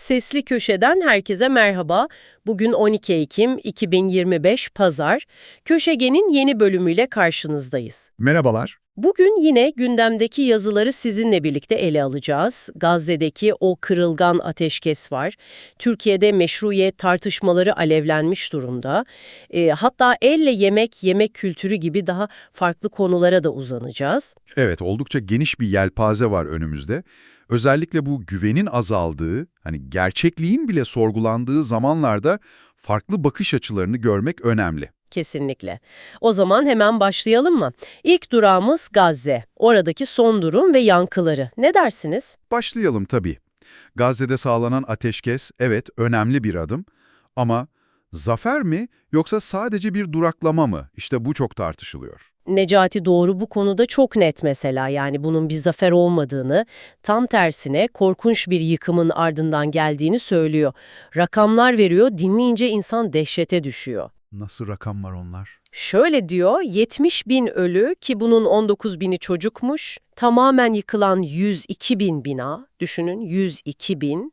Sesli Köşe'den herkese merhaba. Bugün 12 Ekim 2025 Pazar. Köşege'nin yeni bölümüyle karşınızdayız. Merhabalar. Bugün yine gündemdeki yazıları sizinle birlikte ele alacağız. Gazze'deki o kırılgan ateşkes var. Türkiye'de meşruiyet tartışmaları alevlenmiş durumda. E, hatta elle yemek, yemek kültürü gibi daha farklı konulara da uzanacağız. Evet, oldukça geniş bir yelpaze var önümüzde. Özellikle bu güvenin azaldığı, hani gerçekliğin bile sorgulandığı zamanlarda farklı bakış açılarını görmek önemli. Kesinlikle. O zaman hemen başlayalım mı? İlk durağımız Gazze. Oradaki son durum ve yankıları. Ne dersiniz? Başlayalım tabii. Gazze'de sağlanan ateşkes, evet önemli bir adım. Ama zafer mi yoksa sadece bir duraklama mı? İşte bu çok tartışılıyor. Necati Doğru bu konuda çok net mesela yani bunun bir zafer olmadığını, tam tersine korkunç bir yıkımın ardından geldiğini söylüyor. Rakamlar veriyor, dinleyince insan dehşete düşüyor. Nasıl rakamlar onlar? Şöyle diyor, 70 bin ölü ki bunun 19 bini çocukmuş, tamamen yıkılan 102 bin bina, düşünün 102 bin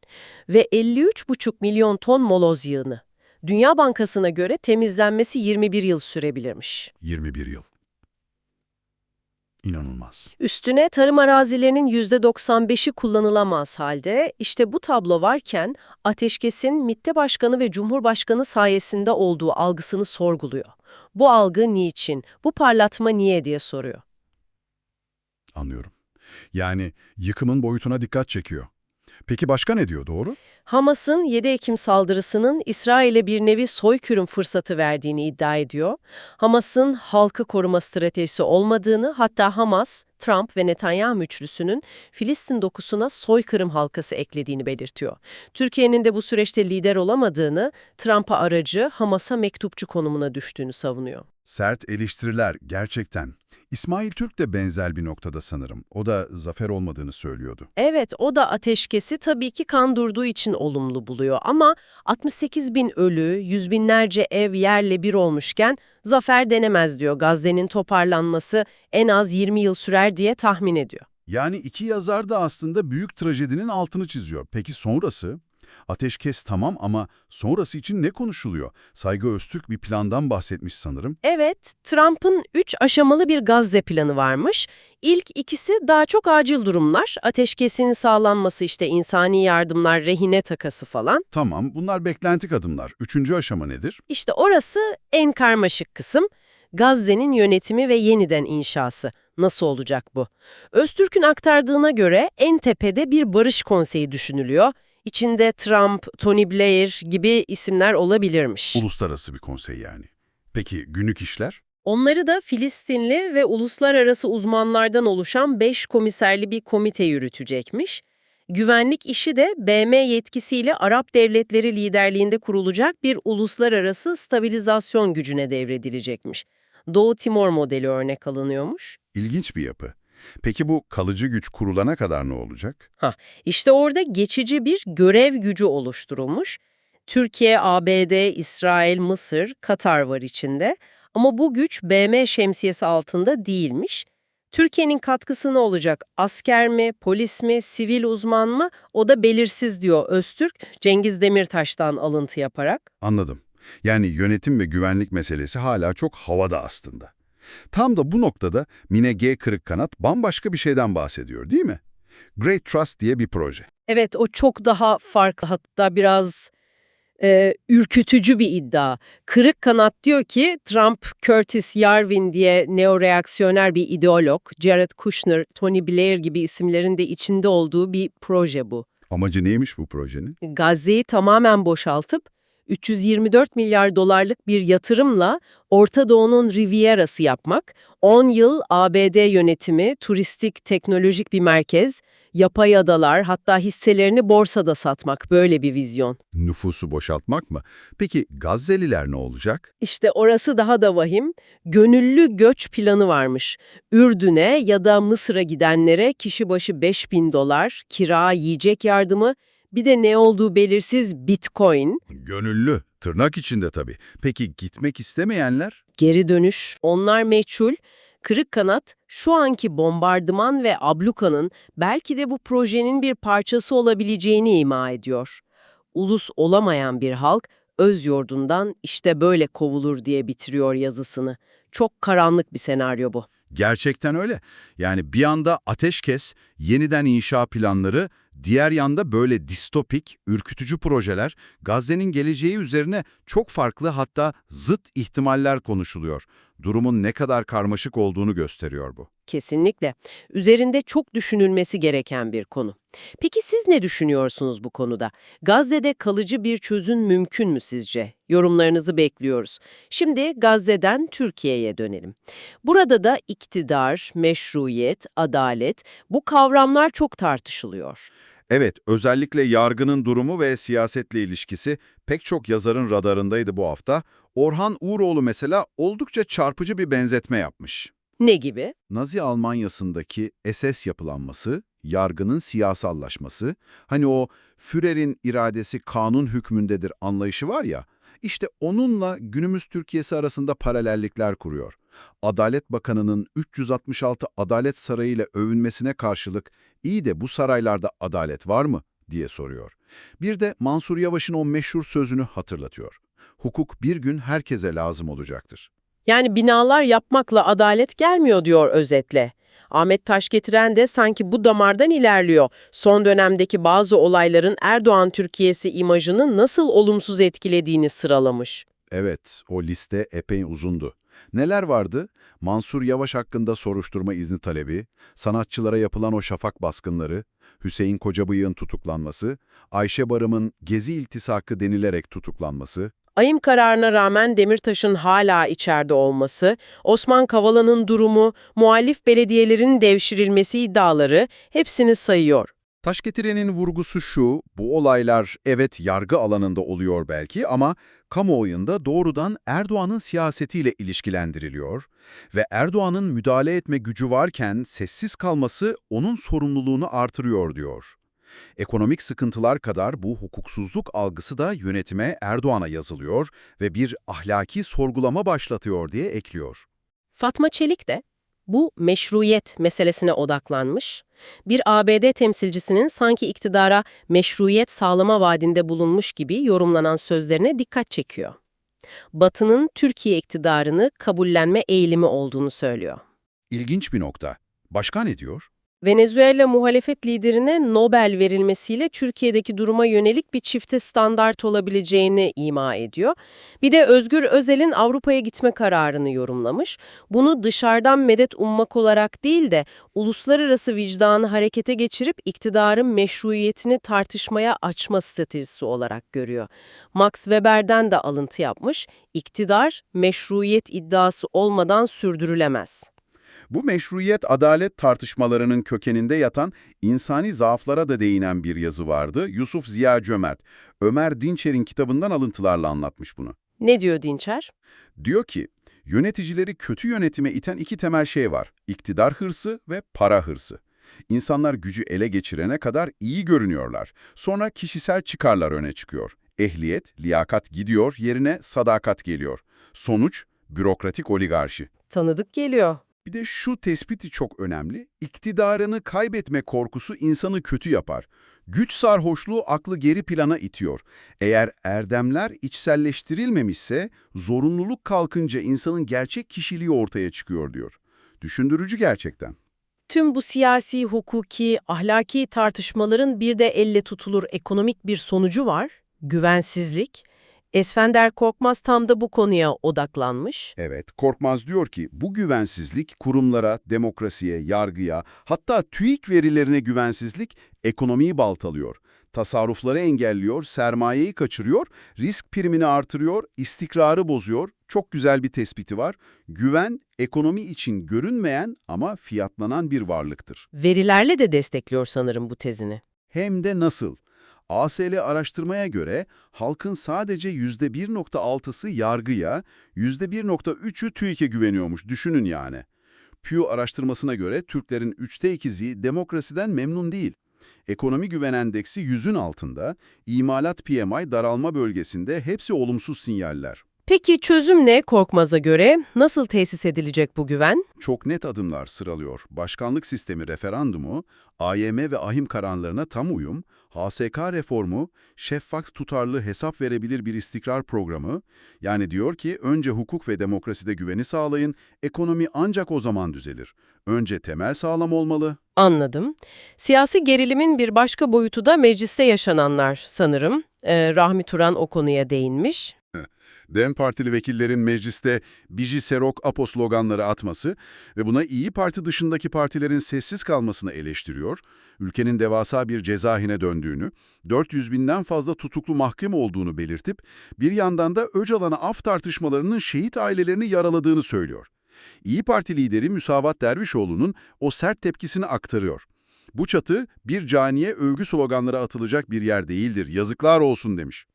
ve 53,5 milyon ton moloz yığını. Dünya Bankası'na göre temizlenmesi 21 yıl sürebilirmiş. 21 yıl. İnanılmaz. Üstüne tarım arazilerinin %95'i kullanılamaz halde işte bu tablo varken ateşkesin MİT'te başkanı ve cumhurbaşkanı sayesinde olduğu algısını sorguluyor. Bu algı niçin, bu parlatma niye diye soruyor. Anlıyorum. Yani yıkımın boyutuna dikkat çekiyor. Peki başka ne diyor doğru? Hamas'ın 7 Ekim saldırısının İsrail'e bir nevi soykırım fırsatı verdiğini iddia ediyor. Hamas'ın halkı koruma stratejisi olmadığını, hatta Hamas, Trump ve Netanyahu üçlüsünün Filistin dokusuna soykırım halkası eklediğini belirtiyor. Türkiye'nin de bu süreçte lider olamadığını, Trump'a aracı, Hamas'a mektupçu konumuna düştüğünü savunuyor. Sert eleştiriler gerçekten. İsmail Türk de benzer bir noktada sanırım. O da zafer olmadığını söylüyordu. Evet, o da ateşkesi tabii ki kan durduğu için olumlu buluyor ama 68 bin ölü, yüz binlerce ev yerle bir olmuşken zafer denemez diyor. Gazze'nin toparlanması en az 20 yıl sürer diye tahmin ediyor. Yani iki yazar da aslında büyük trajedinin altını çiziyor. Peki sonrası? Ateşkes tamam ama sonrası için ne konuşuluyor? Saygı Öztürk bir plandan bahsetmiş sanırım. Evet, Trump'ın 3 aşamalı bir Gazze planı varmış. İlk ikisi daha çok acil durumlar. Ateşkesin sağlanması işte insani yardımlar, rehine takası falan. Tamam, bunlar beklentik adımlar. Üçüncü aşama nedir? İşte orası en karmaşık kısım. Gazze'nin yönetimi ve yeniden inşası. Nasıl olacak bu? Öztürk'ün aktardığına göre en tepede bir barış konseyi düşünülüyor. İçinde Trump, Tony Blair gibi isimler olabilirmiş. Uluslararası bir konsey yani. Peki günlük işler? Onları da Filistinli ve uluslararası uzmanlardan oluşan 5 komiserli bir komite yürütecekmiş. Güvenlik işi de BM yetkisiyle Arap devletleri liderliğinde kurulacak bir uluslararası stabilizasyon gücüne devredilecekmiş. Doğu Timor modeli örnek alınıyormuş. İlginç bir yapı. Peki bu kalıcı güç kurulana kadar ne olacak? İşte orada geçici bir görev gücü oluşturulmuş. Türkiye, ABD, İsrail, Mısır, Katar var içinde. Ama bu güç BM şemsiyesi altında değilmiş. Türkiye'nin katkısı ne olacak? Asker mi, polis mi, sivil uzman mı? O da belirsiz diyor Öztürk, Cengiz Demirtaş'tan alıntı yaparak. Anladım. Yani yönetim ve güvenlik meselesi hala çok havada aslında. Tam da bu noktada Mine G. Kırıkkanat bambaşka bir şeyden bahsediyor değil mi? Great Trust diye bir proje. Evet, o çok daha farklı, hatta biraz e, ürkütücü bir iddia. Kırık Kanat diyor ki Trump, Curtis Yarvin diye neoreaksiyoner bir ideolog, Jared Kushner, Tony Blair gibi isimlerin de içinde olduğu bir proje bu. Amacı neymiş bu projenin? Gazze'yi tamamen boşaltıp 324 milyar dolarlık bir yatırımla Orta Doğu'nun Riviera'sı yapmak, 10 yıl ABD yönetimi, turistik, teknolojik bir merkez, yapay adalar hatta hisselerini borsada satmak böyle bir vizyon. Nüfusu boşaltmak mı? Peki Gazze'liler ne olacak? İşte orası daha da vahim. Gönüllü göç planı varmış. Ürdün'e ya da Mısır'a gidenlere kişi başı 5000 dolar, kira, yiyecek yardımı, bir de ne olduğu belirsiz bitcoin, Gönüllü. Tırnak içinde tabii. Peki gitmek istemeyenler? geri dönüş, onlar meçhul. Kırık Kanat, şu anki bombardıman ve ablukanın belki de bu projenin bir parçası olabileceğini ima ediyor. ulus olamayan bir halk öz yurdundan işte böyle kovulur diye bitiriyor yazısını. Çok karanlık bir senaryo bu. Gerçekten öyle. Yani bir yanda ateşkes, yeniden inşa planları, diğer yanda böyle distopik, ürkütücü projeler, Gazze'nin geleceği üzerine çok farklı hatta zıt ihtimaller konuşuluyor. Durumun ne kadar karmaşık olduğunu gösteriyor bu. Kesinlikle. Üzerinde çok düşünülmesi gereken bir konu. Peki siz ne düşünüyorsunuz bu konuda? Gazze'de kalıcı bir çözüm mümkün mü sizce? Yorumlarınızı bekliyoruz. Şimdi Gazze'den Türkiye'ye dönelim. Burada da iktidar, meşruiyet, adalet bu kavramlar çok tartışılıyor. Evet, özellikle yargının durumu ve siyasetle ilişkisi pek çok yazarın radarındaydı bu hafta. Orhan Uğuroğlu mesela oldukça çarpıcı bir benzetme yapmış. Ne gibi? Nazi Almanyası'ndaki SS yapılanması, yargının siyasallaşması, hani o Führer'in iradesi kanun hükmündedir anlayışı var ya, işte onunla günümüz Türkiye'si arasında paralellikler kuruyor. Adalet Bakanı'nın 366 Adalet Sarayı ile övünmesine karşılık, iyi de bu saraylarda adalet var mı diye soruyor. Bir de Mansur Yavaş'ın o meşhur sözünü hatırlatıyor. Hukuk bir gün herkese lazım olacaktır. Yani binalar yapmakla adalet gelmiyor diyor özetle. Ahmet Taşgetiren de sanki bu damardan ilerliyor. Son dönemdeki bazı olayların Erdoğan Türkiye'si imajını nasıl olumsuz etkilediğini sıralamış. Evet, o liste epey uzundu. Neler vardı? Mansur Yavaş hakkında soruşturma izni talebi, sanatçılara yapılan o şafak baskınları, Hüseyin Kocabıyık'ın tutuklanması, Ayşe Barım'ın gezi iltisakı denilerek tutuklanması, Ayım kararına rağmen Demirtaş'ın hala içeride olması, Osman Kavala'nın durumu, muhalif belediyelerin devşirilmesi iddiaları hepsini sayıyor. Taşgetiren'in vurgusu şu, bu olaylar evet yargı alanında oluyor belki ama kamuoyunda doğrudan Erdoğan'ın siyasetiyle ilişkilendiriliyor ve Erdoğan'ın müdahale etme gücü varken sessiz kalması onun sorumluluğunu artırıyor diyor. Ekonomik sıkıntılar kadar bu hukuksuzluk algısı da yönetime Erdoğan'a yazılıyor ve bir ahlaki sorgulama başlatıyor diye ekliyor. Fatma Çelik de bu meşruiyet meselesine odaklanmış. Bir ABD temsilcisinin sanki iktidara meşruiyet sağlama vaadinde bulunmuş gibi yorumlanan sözlerine dikkat çekiyor. Batı'nın Türkiye iktidarını kabullenme eğilimi olduğunu söylüyor. İlginç bir nokta. Başka ne diyor? Venezuela muhalefet liderine Nobel verilmesiyle Türkiye'deki duruma yönelik bir çifte standart olabileceğini ima ediyor. Bir de Özgür Özel'in Avrupa'ya gitme kararını yorumlamış. Bunu dışarıdan medet ummak olarak değil de uluslararası vicdanı harekete geçirip iktidarın meşruiyetini tartışmaya açma stratejisi olarak görüyor. Max Weber'den de alıntı yapmış. İktidar meşruiyet iddiası olmadan sürdürülemez. Bu meşruiyet adalet tartışmalarının kökeninde yatan insani zaaflara da değinen bir yazı vardı. Yusuf Ziya Cömert, Ömer Dinçer'in kitabından alıntılarla anlatmış bunu. Ne diyor Dinçer? Diyor ki, yöneticileri kötü yönetime iten iki temel şey var. İktidar hırsı ve para hırsı. İnsanlar gücü ele geçirene kadar iyi görünüyorlar. Sonra kişisel çıkarlar öne çıkıyor. Ehliyet, liyakat gidiyor, yerine sadakat geliyor. Sonuç, bürokratik oligarşi. Tanıdık geliyor. Bir de şu tespiti çok önemli. İktidarını kaybetme korkusu insanı kötü yapar. Güç sarhoşluğu aklı geri plana itiyor. Eğer erdemler içselleştirilmemişse zorunluluk kalkınca insanın gerçek kişiliği ortaya çıkıyor diyor. Düşündürücü gerçekten. Tüm bu siyasi, hukuki, ahlaki tartışmaların bir de elle tutulur ekonomik bir sonucu var. Güvensizlik. Esfender Korkmaz tam da bu konuya odaklanmış. Evet, Korkmaz diyor ki bu güvensizlik kurumlara, demokrasiye, yargıya, hatta TÜİK verilerine güvensizlik ekonomiyi baltalıyor. Tasarrufları engelliyor, sermayeyi kaçırıyor, risk primini artırıyor, istikrarı bozuyor. Çok güzel bir tespiti var. Güven, ekonomi için görünmeyen ama fiyatlanan bir varlıktır. Verilerle de destekliyor sanırım bu tezini. Hem de nasıl? ASL araştırmaya göre halkın sadece %1.6'sı yargıya, %1.3'ü TÜİK'e güveniyormuş. Düşünün yani. Pew araştırmasına göre Türklerin üçte ikizi demokrasiden memnun değil. Ekonomi güven endeksi 100'ün altında, imalat PMI daralma bölgesinde hepsi olumsuz sinyaller. Peki çözüm ne Korkmaz'a göre? Nasıl tesis edilecek bu güven? Çok net adımlar sıralıyor. Başkanlık sistemi referandumu, AYM ve ahim kararlarına tam uyum, HSK reformu, şeffaf tutarlı hesap verebilir bir istikrar programı, yani diyor ki önce hukuk ve demokraside güveni sağlayın, ekonomi ancak o zaman düzelir. Önce temel sağlam olmalı. Anladım. Siyasi gerilimin bir başka boyutu da mecliste yaşananlar sanırım. Ee, Rahmi Turan o konuya değinmiş. DEM Partili vekillerin mecliste Biji Serok Apo sloganları atması ve buna İyi Parti dışındaki partilerin sessiz kalmasını eleştiriyor, ülkenin devasa bir cezahine döndüğünü, 400 binden fazla tutuklu mahkum olduğunu belirtip, bir yandan da Öcalan'a af tartışmalarının şehit ailelerini yaraladığını söylüyor. İyi Parti lideri Müsavat Dervişoğlu'nun o sert tepkisini aktarıyor. Bu çatı bir caniye övgü sloganları atılacak bir yer değildir, yazıklar olsun demiş.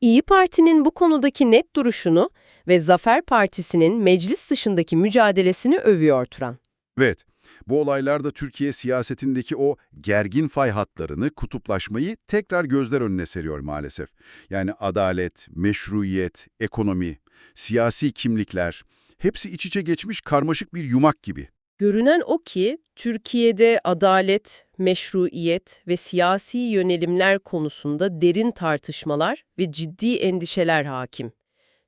İyi Parti'nin bu konudaki net duruşunu ve Zafer Partisi'nin meclis dışındaki mücadelesini övüyor Turan. Evet, bu olaylar da Türkiye siyasetindeki o gergin fay hatlarını, kutuplaşmayı tekrar gözler önüne seriyor maalesef. Yani adalet, meşruiyet, ekonomi, siyasi kimlikler, hepsi iç içe geçmiş karmaşık bir yumak gibi. Görünen o ki Türkiye'de adalet, meşruiyet ve siyasi yönelimler konusunda derin tartışmalar ve ciddi endişeler hakim.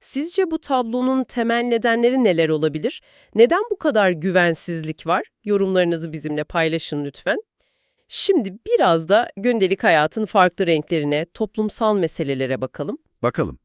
Sizce bu tablonun temel nedenleri neler olabilir? Neden bu kadar güvensizlik var? Yorumlarınızı bizimle paylaşın lütfen. Şimdi biraz da gündelik hayatın farklı renklerine, toplumsal meselelere bakalım. Bakalım,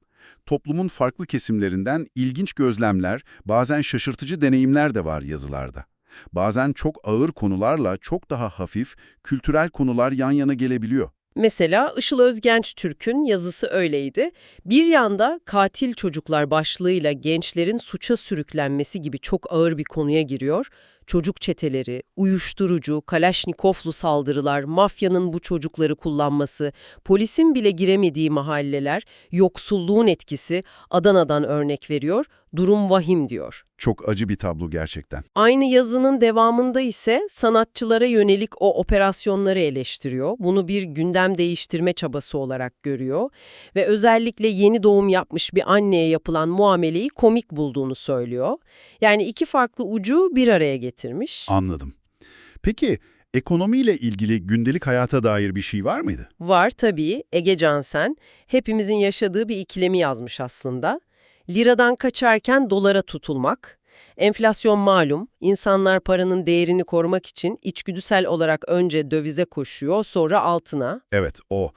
toplumun farklı kesimlerinden ilginç gözlemler, bazen şaşırtıcı deneyimler de var yazılarda. Bazen çok ağır konularla çok daha hafif, kültürel konular yan yana gelebiliyor. Mesela Işıl Özgenç Türk'ün yazısı öyleydi. Bir yanda katil çocuklar başlığıyla gençlerin suça sürüklenmesi gibi çok ağır bir konuya giriyor. Çocuk çeteleri, uyuşturucu, kalaşnikovlu saldırılar, mafyanın bu çocukları kullanması, polisin bile giremediği mahalleler, yoksulluğun etkisi Adana'dan örnek veriyor, durum vahim diyor. Çok acı bir tablo gerçekten. Aynı yazının devamında ise sanatçılara yönelik o operasyonları eleştiriyor. Bunu bir gündem değiştirme çabası olarak görüyor ve özellikle yeni doğum yapmış bir anneye yapılan muameleyi komik bulduğunu söylüyor. Yani iki farklı ucu bir araya getirmiş. Anladım. Peki ekonomiyle ilgili gündelik hayata dair bir şey var mıydı? Var tabii Ege Cansen, hepimizin yaşadığı bir ikilemi yazmış aslında. Liradan kaçarken dolara tutulmak, enflasyon malum, insanlar paranın değerini korumak için içgüdüsel olarak önce dövize koşuyor, sonra altına. Evet, o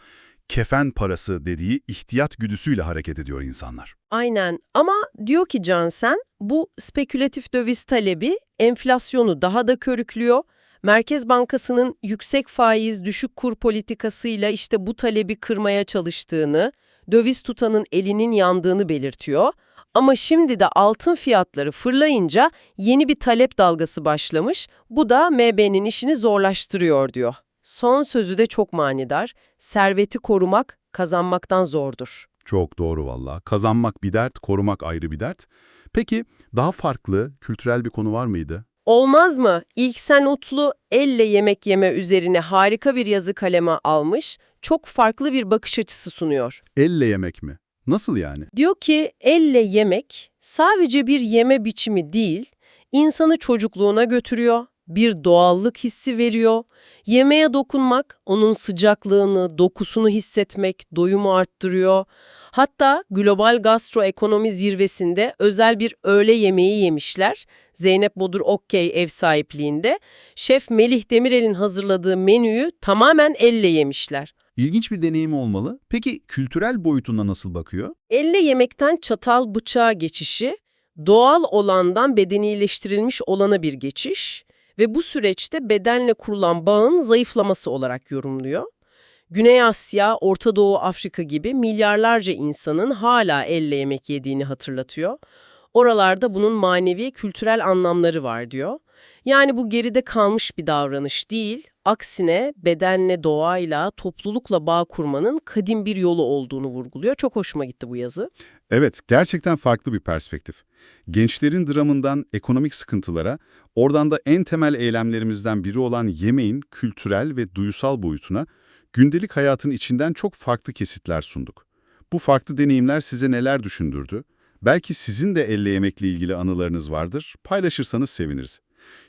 kefen parası dediği ihtiyat güdüsüyle hareket ediyor insanlar. Aynen ama diyor ki Cansen, bu spekülatif döviz talebi enflasyonu daha da körüklüyor. Merkez Bankası'nın yüksek faiz, düşük kur politikasıyla işte bu talebi kırmaya çalıştığını, döviz tutanın elinin yandığını belirtiyor. Ama şimdi de altın fiyatları fırlayınca yeni bir talep dalgası başlamış, bu da MB'nin işini zorlaştırıyor diyor. Son sözü de çok manidar, serveti korumak kazanmaktan zordur. Çok doğru valla. Kazanmak bir dert, korumak ayrı bir dert. Peki daha farklı, kültürel bir konu var mıydı? Olmaz mı? İlksen Utlu elle yemek yeme üzerine harika bir yazı kaleme almış, çok farklı bir bakış açısı sunuyor. Elle yemek mi? Nasıl yani? Diyor ki elle yemek sadece bir yeme biçimi değil, insanı çocukluğuna götürüyor, bir doğallık hissi veriyor. Yemeğe dokunmak, onun sıcaklığını, dokusunu hissetmek, doyumu arttırıyor. Hatta global gastroekonomi zirvesinde özel bir öğle yemeği yemişler. Zeynep Bodur Okkey ev sahipliğinde. Şef Melih Demirel'in hazırladığı menüyü tamamen elle yemişler. İlginç bir deneyim olmalı. Peki kültürel boyutuna nasıl bakıyor? Elle yemekten çatal bıçağa geçişi, doğal olandan bedenileştirilmiş olana bir geçiş ve bu süreçte bedenle kurulan bağın zayıflaması olarak yorumluyor. Güney Asya, Orta Doğu Afrika gibi milyarlarca insanın hala elle yemek yediğini hatırlatıyor. Oralarda bunun manevi kültürel anlamları var diyor. Yani bu geride kalmış bir davranış değil, aksine bedenle, doğayla, toplulukla bağ kurmanın kadim bir yolu olduğunu vurguluyor. Çok hoşuma gitti bu yazı. Evet, gerçekten farklı bir perspektif. Gençlerin dramından ekonomik sıkıntılara, oradan da en temel eylemlerimizden biri olan yemeğin kültürel ve duysal boyutuna, gündelik hayatın içinden çok farklı kesitler sunduk. Bu farklı deneyimler size neler düşündürdü? Belki sizin de elle yemekle ilgili anılarınız vardır, paylaşırsanız seviniriz.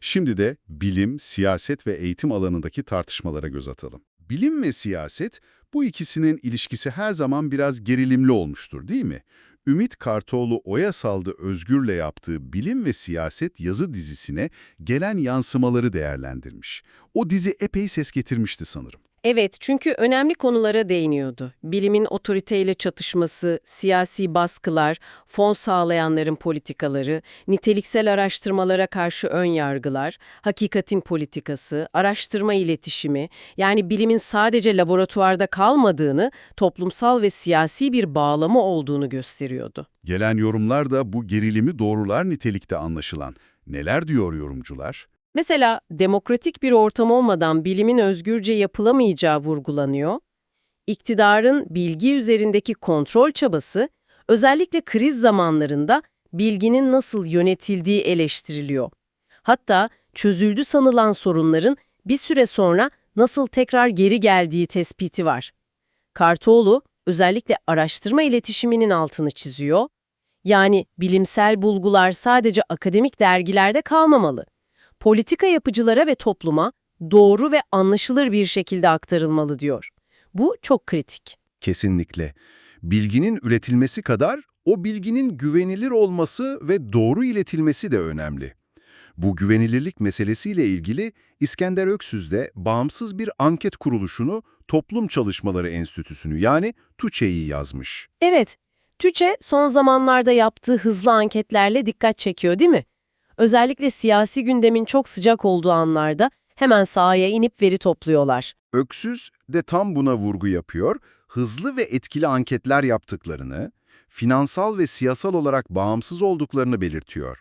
Şimdi de bilim, siyaset ve eğitim alanındaki tartışmalara göz atalım. Bilim ve siyaset, bu ikisinin ilişkisi her zaman biraz gerilimli olmuştur değil mi? Ümit Kartoğlu Oyasal'da Özgür'le yaptığı Bilim ve Siyaset yazı dizisine gelen yansımaları değerlendirmiş. O dizi epey ses getirmişti sanırım. Evet, çünkü önemli konulara değiniyordu. Bilimin otoriteyle çatışması, siyasi baskılar, fon sağlayanların politikaları, niteliksel araştırmalara karşı ön yargılar, hakikatin politikası, araştırma iletişimi, yani bilimin sadece laboratuvarda kalmadığını, toplumsal ve siyasi bir bağlamı olduğunu gösteriyordu. Gelen yorumlar da bu gerilimi doğrular nitelikte anlaşılan. Neler diyor yorumcular? Mesela demokratik bir ortam olmadan bilimin özgürce yapılamayacağı vurgulanıyor. İktidarın bilgi üzerindeki kontrol çabası, özellikle kriz zamanlarında bilginin nasıl yönetildiği eleştiriliyor. Hatta çözüldü sanılan sorunların bir süre sonra nasıl tekrar geri geldiği tespiti var. Kartoğlu özellikle araştırma iletişiminin altını çiziyor. Yani bilimsel bulgular sadece akademik dergilerde kalmamalı politika yapıcılara ve topluma doğru ve anlaşılır bir şekilde aktarılmalı diyor. Bu çok kritik. Kesinlikle. Bilginin üretilmesi kadar o bilginin güvenilir olması ve doğru iletilmesi de önemli. Bu güvenilirlik meselesiyle ilgili İskender Öksüz de bağımsız bir anket kuruluşunu Toplum Çalışmaları Enstitüsü'nü yani TÜÇE'yi yazmış. Evet, TÜÇE son zamanlarda yaptığı hızlı anketlerle dikkat çekiyor değil mi? Özellikle siyasi gündemin çok sıcak olduğu anlarda hemen sahaya inip veri topluyorlar. Öksüz de tam buna vurgu yapıyor, hızlı ve etkili anketler yaptıklarını, finansal ve siyasal olarak bağımsız olduklarını belirtiyor.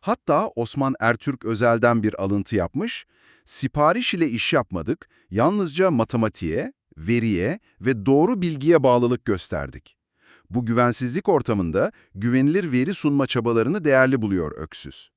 Hatta Osman Ertürk Özel'den bir alıntı yapmış, sipariş ile iş yapmadık, yalnızca matematiğe, veriye ve doğru bilgiye bağlılık gösterdik. Bu güvensizlik ortamında güvenilir veri sunma çabalarını değerli buluyor Öksüz.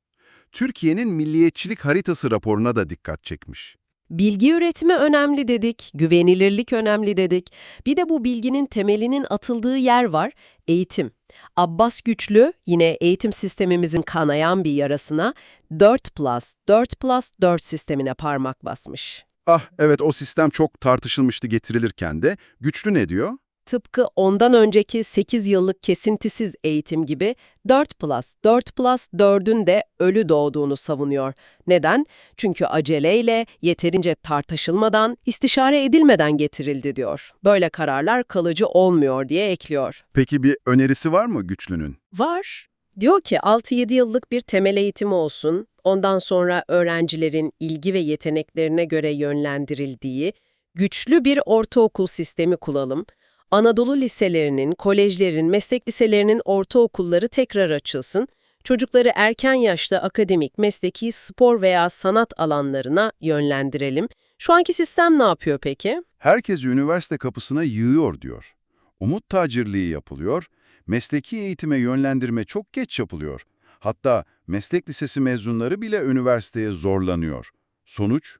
Türkiye'nin milliyetçilik haritası raporuna da dikkat çekmiş. Bilgi üretimi önemli dedik, güvenilirlik önemli dedik. Bir de bu bilginin temelinin atıldığı yer var, eğitim. Abbas Güçlü yine eğitim sistemimizin kanayan bir yarasına 4 plus 4 plus 4 sistemine parmak basmış. Ah evet o sistem çok tartışılmıştı getirilirken de. Güçlü ne diyor? Tıpkı ondan önceki 8 yıllık kesintisiz eğitim gibi 4 plus 4 plus 4'ün de ölü doğduğunu savunuyor. Neden? Çünkü aceleyle, yeterince tartışılmadan, istişare edilmeden getirildi diyor. Böyle kararlar kalıcı olmuyor diye ekliyor. Peki bir önerisi var mı Güçlü'nün? Var. Diyor ki 6-7 yıllık bir temel eğitimi olsun, ondan sonra öğrencilerin ilgi ve yeteneklerine göre yönlendirildiği güçlü bir ortaokul sistemi kuralım. Anadolu liselerinin, kolejlerin, meslek liselerinin ortaokulları tekrar açılsın. Çocukları erken yaşta akademik, mesleki, spor veya sanat alanlarına yönlendirelim. Şu anki sistem ne yapıyor peki? Herkes üniversite kapısına yığıyor diyor. Umut tacirliği yapılıyor, mesleki eğitime yönlendirme çok geç yapılıyor. Hatta meslek lisesi mezunları bile üniversiteye zorlanıyor. Sonuç?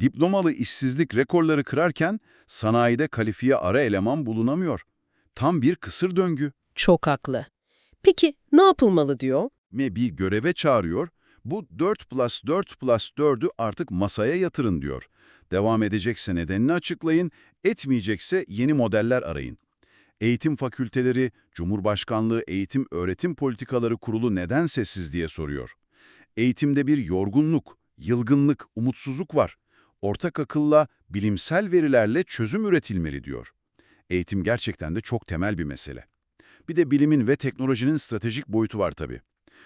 Diplomalı işsizlik rekorları kırarken sanayide kalifiye ara eleman bulunamıyor. Tam bir kısır döngü. Çok haklı. Peki ne yapılmalı diyor? Ve bir göreve çağırıyor, bu 4 plus 4 plus 4'ü artık masaya yatırın diyor. Devam edecekse nedenini açıklayın, etmeyecekse yeni modeller arayın. Eğitim fakülteleri, Cumhurbaşkanlığı Eğitim Öğretim Politikaları Kurulu neden sessiz diye soruyor. Eğitimde bir yorgunluk, yılgınlık, umutsuzluk var. Ortak akılla, bilimsel verilerle çözüm üretilmeli diyor. Eğitim gerçekten de çok temel bir mesele. Bir de bilimin ve teknolojinin stratejik boyutu var tabii.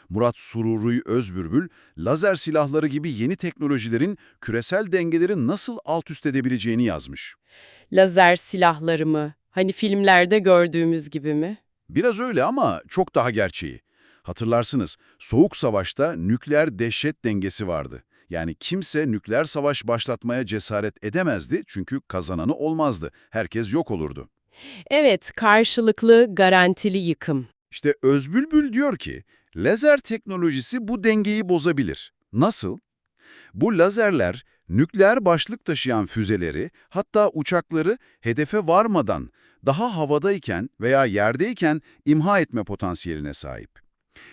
Murat Sururi Özbürbül, lazer silahları gibi yeni teknolojilerin küresel dengeleri nasıl alt üst edebileceğini yazmış. Lazer silahları mı? Hani filmlerde gördüğümüz gibi mi? Biraz öyle ama çok daha gerçeği. Hatırlarsınız, Soğuk Savaş'ta nükleer dehşet dengesi vardı. Yani kimse nükleer savaş başlatmaya cesaret edemezdi çünkü kazananı olmazdı. Herkes yok olurdu. Evet, karşılıklı garantili yıkım. İşte Özbülbül diyor ki, lazer teknolojisi bu dengeyi bozabilir. Nasıl? Bu lazerler nükleer başlık taşıyan füzeleri, hatta uçakları hedefe varmadan, daha havadayken veya yerdeyken imha etme potansiyeline sahip.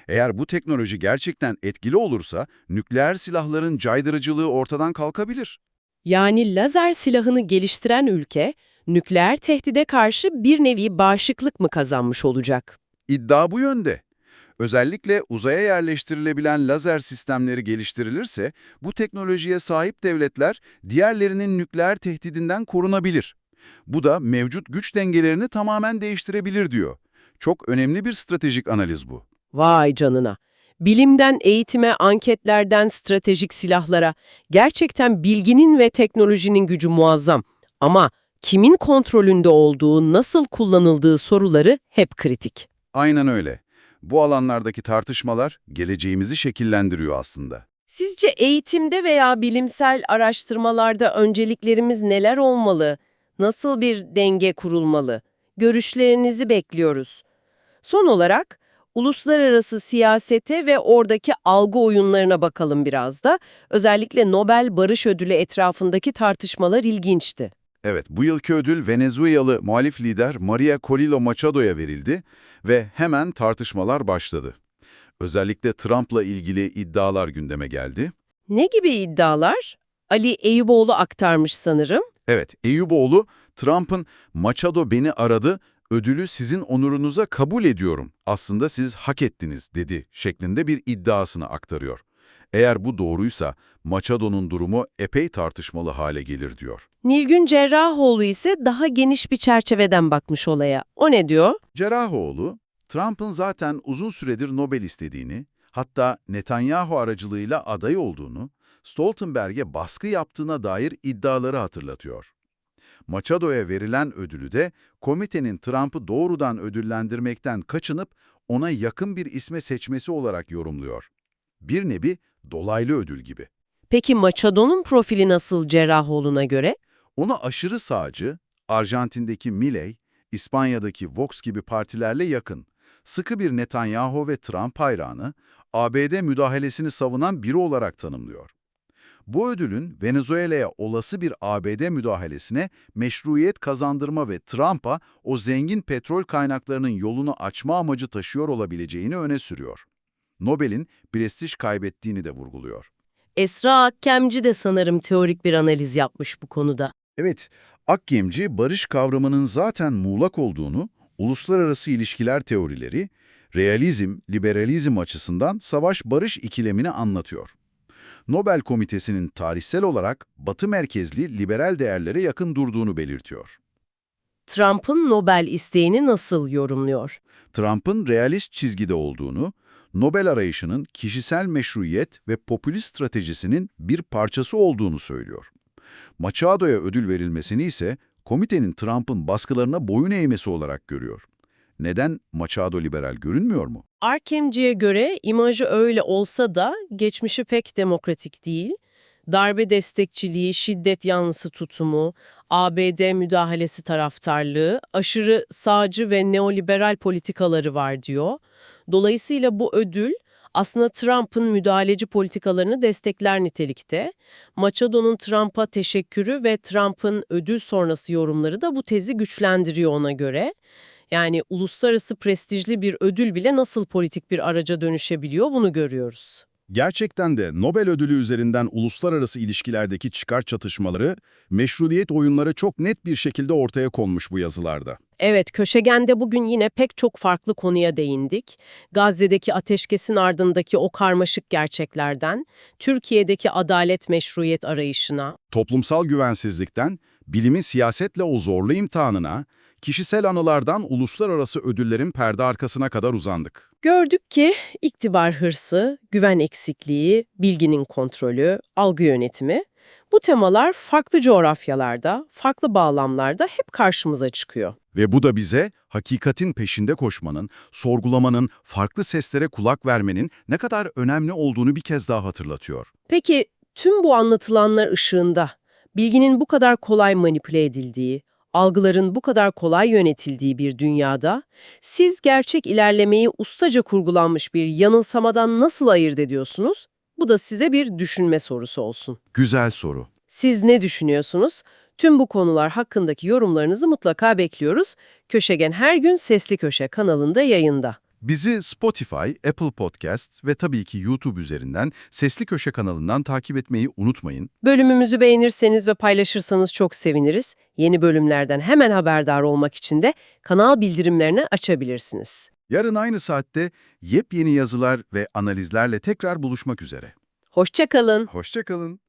Eğer bu teknoloji gerçekten etkili olursa nükleer silahların caydırıcılığı ortadan kalkabilir. Yani lazer silahını geliştiren ülke, nükleer tehdide karşı bir nevi bağışıklık mı kazanmış olacak? İddia bu yönde. Özellikle uzaya yerleştirilebilen lazer sistemleri geliştirilirse bu teknolojiye sahip devletler diğerlerinin nükleer tehdidinden korunabilir. Bu da mevcut güç dengelerini tamamen değiştirebilir diyor. Çok önemli bir stratejik analiz bu. Vay canına. Bilimden eğitime, anketlerden stratejik silahlara gerçekten bilginin ve teknolojinin gücü muazzam. Ama kimin kontrolünde olduğu, nasıl kullanıldığı soruları hep kritik. Aynen öyle. Bu alanlardaki tartışmalar geleceğimizi şekillendiriyor aslında. Sizce eğitimde veya bilimsel araştırmalarda önceliklerimiz neler olmalı? Nasıl bir denge kurulmalı? Görüşlerinizi bekliyoruz. Son olarak uluslararası siyasete ve oradaki algı oyunlarına bakalım biraz da. Özellikle Nobel Barış Ödülü etrafındaki tartışmalar ilginçti. Evet, bu yılki ödül Venezuelalı muhalif lider Maria Corilo Machado'ya verildi ve hemen tartışmalar başladı. Özellikle Trump'la ilgili iddialar gündeme geldi. Ne gibi iddialar? Ali Eyüboğlu aktarmış sanırım. Evet, Eyüboğlu, Trump'ın Machado beni aradı, ödülü sizin onurunuza kabul ediyorum, aslında siz hak ettiniz dedi şeklinde bir iddiasını aktarıyor. Eğer bu doğruysa Machado'nun durumu epey tartışmalı hale gelir diyor. Nilgün Cerrahoğlu ise daha geniş bir çerçeveden bakmış olaya. O ne diyor? Cerrahoğlu, Trump'ın zaten uzun süredir Nobel istediğini, hatta Netanyahu aracılığıyla aday olduğunu, Stoltenberg'e baskı yaptığına dair iddiaları hatırlatıyor. Machado'ya verilen ödülü de komitenin Trump'ı doğrudan ödüllendirmekten kaçınıp ona yakın bir isme seçmesi olarak yorumluyor. Bir nevi dolaylı ödül gibi. Peki Machado'nun profili nasıl Cerrahoğlu'na göre? Ona aşırı sağcı, Arjantin'deki Milei, İspanya'daki Vox gibi partilerle yakın, sıkı bir Netanyahu ve Trump hayranı, ABD müdahalesini savunan biri olarak tanımlıyor. Bu ödülün Venezuela'ya olası bir ABD müdahalesine meşruiyet kazandırma ve Trump'a o zengin petrol kaynaklarının yolunu açma amacı taşıyor olabileceğini öne sürüyor. Nobel'in prestij kaybettiğini de vurguluyor. Esra Akkemci de sanırım teorik bir analiz yapmış bu konuda. Evet, Akgemci barış kavramının zaten muğlak olduğunu, uluslararası ilişkiler teorileri, realizm, liberalizm açısından savaş-barış ikilemini anlatıyor. Nobel Komitesi'nin tarihsel olarak batı merkezli liberal değerlere yakın durduğunu belirtiyor. Trump'ın Nobel isteğini nasıl yorumluyor? Trump'ın realist çizgide olduğunu, Nobel arayışının kişisel meşruiyet ve popülist stratejisinin bir parçası olduğunu söylüyor. Machado'ya ödül verilmesini ise komitenin Trump'ın baskılarına boyun eğmesi olarak görüyor. Neden Machado liberal görünmüyor mu? Arkemci'ye göre imajı öyle olsa da geçmişi pek demokratik değil. Darbe destekçiliği, şiddet yanlısı tutumu, ABD müdahalesi taraftarlığı, aşırı sağcı ve neoliberal politikaları var diyor. Dolayısıyla bu ödül aslında Trump'ın müdahaleci politikalarını destekler nitelikte. Machado'nun Trump'a teşekkürü ve Trump'ın ödül sonrası yorumları da bu tezi güçlendiriyor ona göre. Yani uluslararası prestijli bir ödül bile nasıl politik bir araca dönüşebiliyor bunu görüyoruz. Gerçekten de Nobel ödülü üzerinden uluslararası ilişkilerdeki çıkar çatışmaları, meşruiyet oyunları çok net bir şekilde ortaya konmuş bu yazılarda. Evet, Köşegen'de bugün yine pek çok farklı konuya değindik. Gazze'deki ateşkesin ardındaki o karmaşık gerçeklerden, Türkiye'deki adalet meşruiyet arayışına, Toplumsal güvensizlikten, bilimin siyasetle o zorlu imtihanına, kişisel anılardan uluslararası ödüllerin perde arkasına kadar uzandık. Gördük ki iktibar hırsı, güven eksikliği, bilginin kontrolü, algı yönetimi bu temalar farklı coğrafyalarda, farklı bağlamlarda hep karşımıza çıkıyor. Ve bu da bize hakikatin peşinde koşmanın, sorgulamanın, farklı seslere kulak vermenin ne kadar önemli olduğunu bir kez daha hatırlatıyor. Peki tüm bu anlatılanlar ışığında bilginin bu kadar kolay manipüle edildiği, algıların bu kadar kolay yönetildiği bir dünyada siz gerçek ilerlemeyi ustaca kurgulanmış bir yanılsamadan nasıl ayırt ediyorsunuz? Bu da size bir düşünme sorusu olsun. Güzel soru. Siz ne düşünüyorsunuz? Tüm bu konular hakkındaki yorumlarınızı mutlaka bekliyoruz. Köşegen her gün Sesli Köşe kanalında yayında. Bizi Spotify, Apple Podcast ve tabii ki YouTube üzerinden Sesli Köşe kanalından takip etmeyi unutmayın. Bölümümüzü beğenirseniz ve paylaşırsanız çok seviniriz. Yeni bölümlerden hemen haberdar olmak için de kanal bildirimlerini açabilirsiniz. Yarın aynı saatte yepyeni yazılar ve analizlerle tekrar buluşmak üzere. Hoşça kalın. Hoşçakalın.